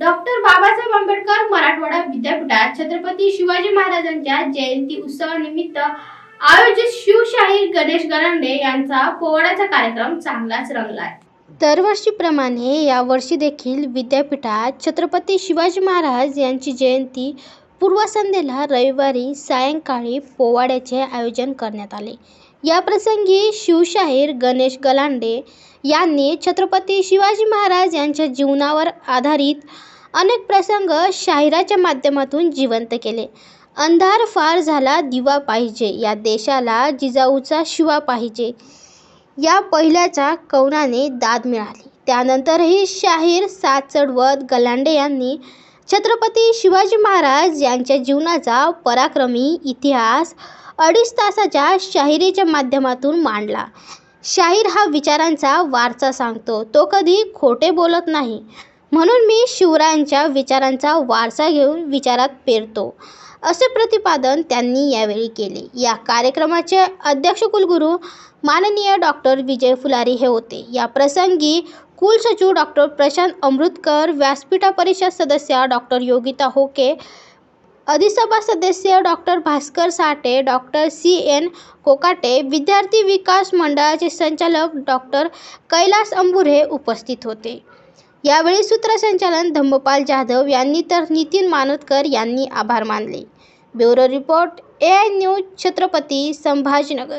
Doctor Babasaheb Ambedkar Marathwada विद्यापीठात छत्रपती शिवाजी महाराजांच्या जयंती उत्सवानिमित्त आयोजित शिवशाहीर गणेश गरांडे यांचा पोवाड्याचा कार्यक्रम चांगलाच रंगलाय. दरवर्षीप्रमाणे यावर्षी देखील विद्यापीठात छत्रपती शिवाजी महाराज यांची जयंती पूर्वसंध्येला रविवारी सायंकाळी पोवाड्याचे आयोजन करण्यात आले. याप्रसंगी शिवशाहीर गणेश गलांडे यांनी छत्रपती शिवाजी महाराज यांच्या जीवनावर आधारित अनेक प्रसंग शाहिराच्या माध्यमातून जिवंत केले. अंधार फार झाला दिवा पाहिजे. या देशाला जिजाऊचा शिवा पाहिजे. या पहिल्याच्या कवनाने दाद मिळाली. त्यानंतरही शाहीर साथ चढवत गलांडे यांनी छत्रपती शिवाजी महाराज यांच्या जीवनाचा पराक्रमी इतिहास अडीच तासाच्या शाहिरीच्या माध्यमातून मांडला. शाहीर हा विचारांचा वारसा सांगतो. तो कधी खोटे बोलत नाही. म्हणून मी शिवरायांच्या विचारांचा वारसा घेऊन विचारात पेरतो. असे प्रतिपादन त्यांनी यावेळी केले. या कार्यक्रमाचे अध्यक्ष कुलगुरू माननीय डॉक्टर विजय फुलारी हे होते. या प्रसंगी कुलसचिव डॉक्टर प्रशांत अमृतकर व्यासपीठा परिषद सदस्य डॉक्टर योगिता होके अधिसभा सदस्य doctor Bhaskar Sathe doctor C N Kokate विद्यार्थी विकास मंडळाचे संचालक डॉक्टर कैलास अंबुरे उपस्थित होते. यावेळी सूत्रसंचालन धम्मपाल जाधव यांनी तर नितीन मानोतकर यांनी आभार मानले. Bureau report A I news Chhatrapati Sambhajinagar.